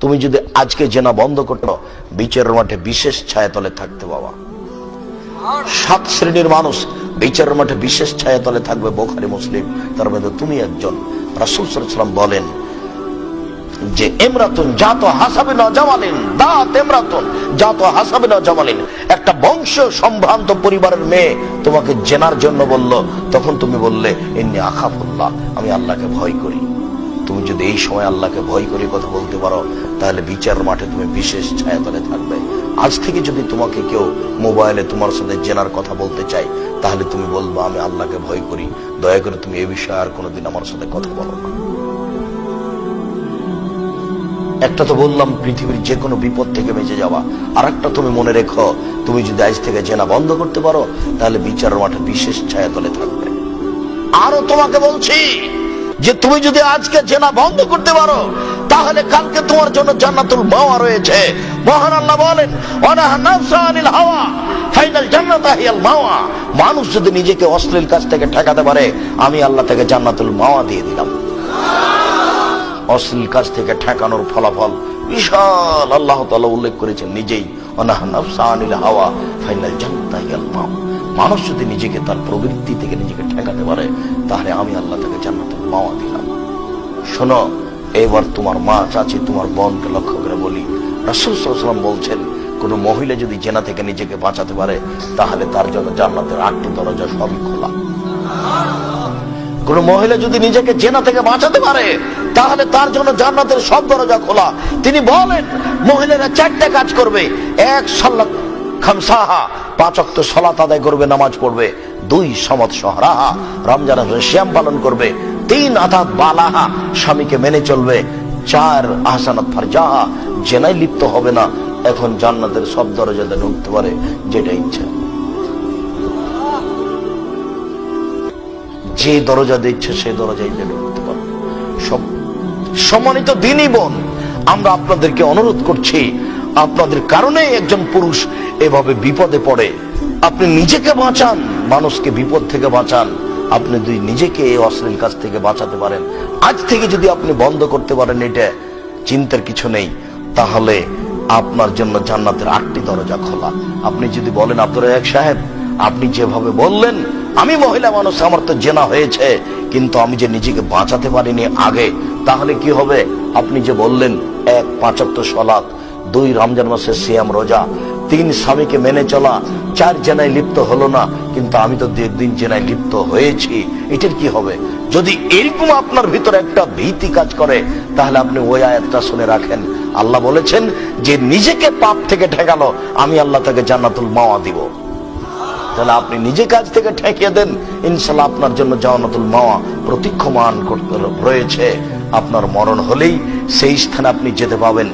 তুমি যদি আজকে জেনা বন্ধ করতো বিচারের মাঠে বিশেষ ছায়াতলে থাকতে বাবা। সাত শ্রেণির মানুষ বিচারের মাঠে বিশেষ ছায়াতলে থাকবে বোখারি মুসলিম। তার মধ্যে তুমি একজন। রাসুল বলেন যে এমরাতুন জাত হাসাবে না জামালিন দাঁত এমরাতুন জাত হাসাবে না জামালিন একটা বংশ সম্ভ্রান্ত পরিবারের মেয়ে তোমাকে জেনার জন্য বলল। তখন তুমি বললে এমনি আখাফুল্লাহ, আমি আল্লাহকে ভয় করি। তুমি যদি এই সময় আল্লাহকে ভয় করে কথা বলতে পারো, তাহলে বিচার মাঠে তুমি বিশেষ ছায়াতলে থাকবে। আজ থেকে যদি তোমাকে কেউ মোবাইলে তোমার সাথে জেনার কথা বলতে চাই তাহলে তুমি বলব, আমি আল্লাহকে ভয় করি। দয়া করে তুমি এ বিষয়ে আর কোনোদিন আমার সাথে কথা বলো না। একটা তো বললাম, পৃথিবীর যে কোনো বিপদ থেকে বেঁচে যাওয়া। আর একটা তুমি মনে রেখো, তুমি যদি আজ থেকে জেনা বন্ধ করতে পারো, তাহলে বিচার মাঠে বিশেষ ছায়াতলে থাকবে। আরও তোমাকে বলছি যে তুমি যদি আজকে জেনা বন্ধ করতে পারো, তাহলে কালকে তোমার জন্য জান্নাতুল মাওয়া রয়েছে। মহান আল্লাহ বলেন অনাহা নাফসা আনিল হাওয়া, ফাইনাল জান্নাতা হিয়াল মাওয়া। মানুষ যদি নিজেকে অশ্লীল কাজ থেকে ঠেকাতে পারে, আমি আল্লাহ থেকে জান্নাতুল মাওয়া দিয়ে দিলাম। অশ্লীল কাজ থেকে ঠেকানোর ফলাফল বিশাল আল্লাহ তাআলা উল্লেখ করেছেন নিজেই। অনাহা নাফসা আনিল হাওয়া, ফাইনাল জান্নাতা হিয়াল মাওয়া। মানুষ যদি নিজেকে তার প্রবৃত্তি থেকে নিজেকে ঠেকাতে পারে, তাহলে আমি আল্লাহ থেকে জান্নাতুল মাওয়া দিলাম। শোনো, এবার তোমার মা, চাচি, তোমার বোনকে লক্ষ্য করে বলি। রাসুল সাল্লাম বলছেন, কোন মহিলা যদি জেনা থেকে নিজেকে বাঁচাতে পারে, তাহলে তার জন্য জান্নাতের আটটি দরজা সবই খোলা। কোন মহিলা যদি নিজেকে জেনা থেকে বাঁচাতে পারে, তাহলে তার জন্য জান্নাতের সব দরজা খোলা। তিনি বলেন, মহিলারা চারটে কাজ করবে। এক, সাল্লাত খামসাহা। পাঁচ অক্ত সলাত আদায় করবে, নামাজ পড়বে। দুই সমত সহরাহা রমজান শ্যাম পালন করবে। তিন আধাত বালাহা, স্বামীকে মেনে চলবে। চার আহসানাত ফারজাহা জেনায় লিপ্ত হবে না। এখন জান্নাতের সব দরজাতে ঢুকতে পারে যেটা ইচ্ছা। যে দরজা দিচ্ছে সেই দরজায় যে ঢুকতে সব সম্মানিত দিনই বোন, আমরা আপনাদেরকে অনুরোধ করছি আপনাদের কারণে একজন পুরুষ এভাবে বিপদে পড়ে। আপনি নিজেকে বাঁচান, মানুষকে বিপদ থেকে বাঁচান। আপনি দুই নিজেকে এই অশ্লীল কাজ থেকে বাঁচাতে পারেন, আজ থেকে যদি আপনি বন্ধ করতে পারেন এটা, চিন্তার কিছু নেই। তাহলে আপনার জন্য জান্নাতের আটটি দরজা খোলা। আপনি যদি বলেন, আব্দুর এক সাহেব, আপনি যেভাবে বললেন, আমি মহিলা মানুষ, আমার তো জেনা হয়েছে, কিন্তু আমি যে নিজেকে বাঁচাতে পারিনি আগে, তাহলে কি হবে? আপনি যে বললেন, এক পাঁচাত্তর সলাৎ দুই রমজান মাসের সিয়াম রোজা। তিন স্বামীকে মেনে চলা, চার জেনায় লিপ্ত হলো না, কিন্তু আমি তো দু একদিন জেনায় লিপ্ত হয়েছি। এটার কি হবে? যদি এরকম আপনার ভিতরে একটা ভীতি কাজ করে, তাহলে আপনি ওই আয়াতটা শুনে রাখেন। আল্লাহ বলেছেন যে নিজেকে পাপ থেকে ঠেকালো, আমি আল্লাহ তাকে জান্নাতুল মাওয়া দিব। তাহলে আপনি নিজে কাজ থেকে ঠেকিয়ে দেন ইনশাল্লাহ আপনার জন্য জান্নাতুল মাওয়া প্রতীক্ষমান করতে রয়েছে। আপনার মরণ হলেই সেই স্থানে আপনি যেতে পাবেন।